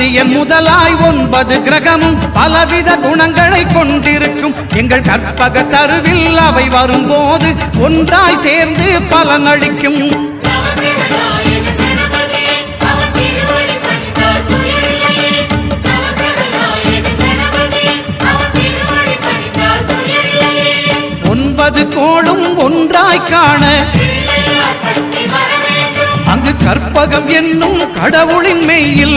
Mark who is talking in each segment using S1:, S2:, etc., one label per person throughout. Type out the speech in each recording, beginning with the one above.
S1: சூரியன் முதலாய் ஒன்பது கிரகமும் பலவித குணங்களை கொண்டிருக்கும். எங்கள் கற்பக தருவில் அவை வரும்போது ஒன்றாய் சேர்ந்து பலனளிக்கும் ஒன்பது கோளும் ஒன்றாய் காண அங்கு கற்பகம் என்னும் கடவுளின் மெய்யில்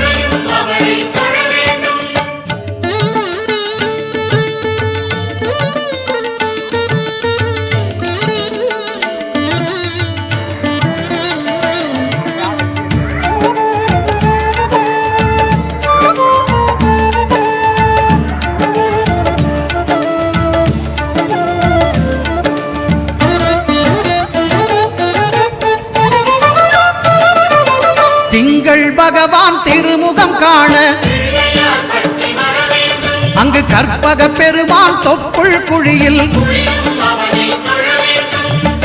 S1: திங்கள் பகவான் திருமுகம் காண. அங்கு கற்பக பெருமான் தொப்புள் குழியில்.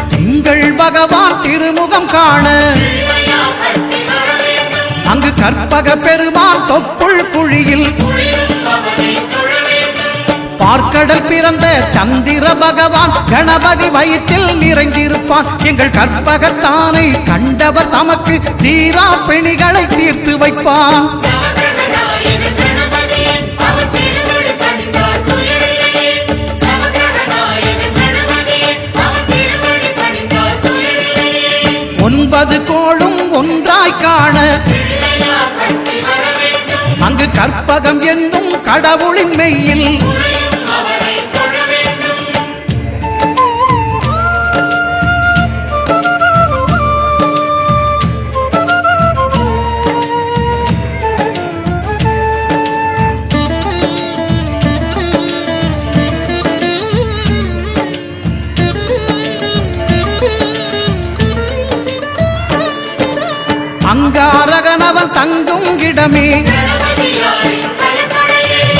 S1: திங்கள் பகவான் திருமுகம் காண. அங்கு கற்பக பெருமான் தொப்புள் குழியில். பார்க்கடல் பிறந்த சந்திர பகவான் கணபதி நிறைந்திருப்பான் எங்கள் கற்பகத்தானை கண்டவர் தமக்கு தீரா பிணிகளை தீர்த்து வைப்பான். ஒன்பது கோளும் ஒன்றாய் காண. அங்கு கற்பகம் என்னும் கடவுளின் மெய்யில் தங்கும்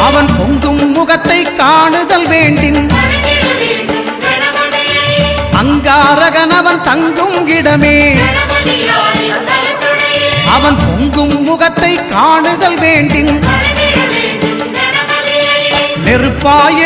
S1: அவன் பொங்கும் முகத்தை காணுதல் வேண்டின். அங்காரகனவன் தங்கும் இடமே. அவன் பொங்கும் முகத்தை காணுதல் வேண்டின். நெருப்பாய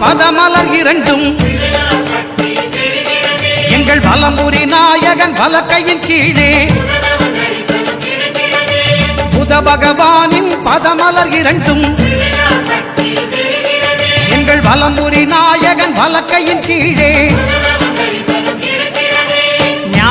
S1: பதமலர் இரண்டும். எங்கள் வலம்புரி நாயகன் வலக்கையின் கீழே. புத பகவானின் பதமலர் இரண்டும். எங்கள் வலம்புரி நாயகன் வலக்கையின் கீழே.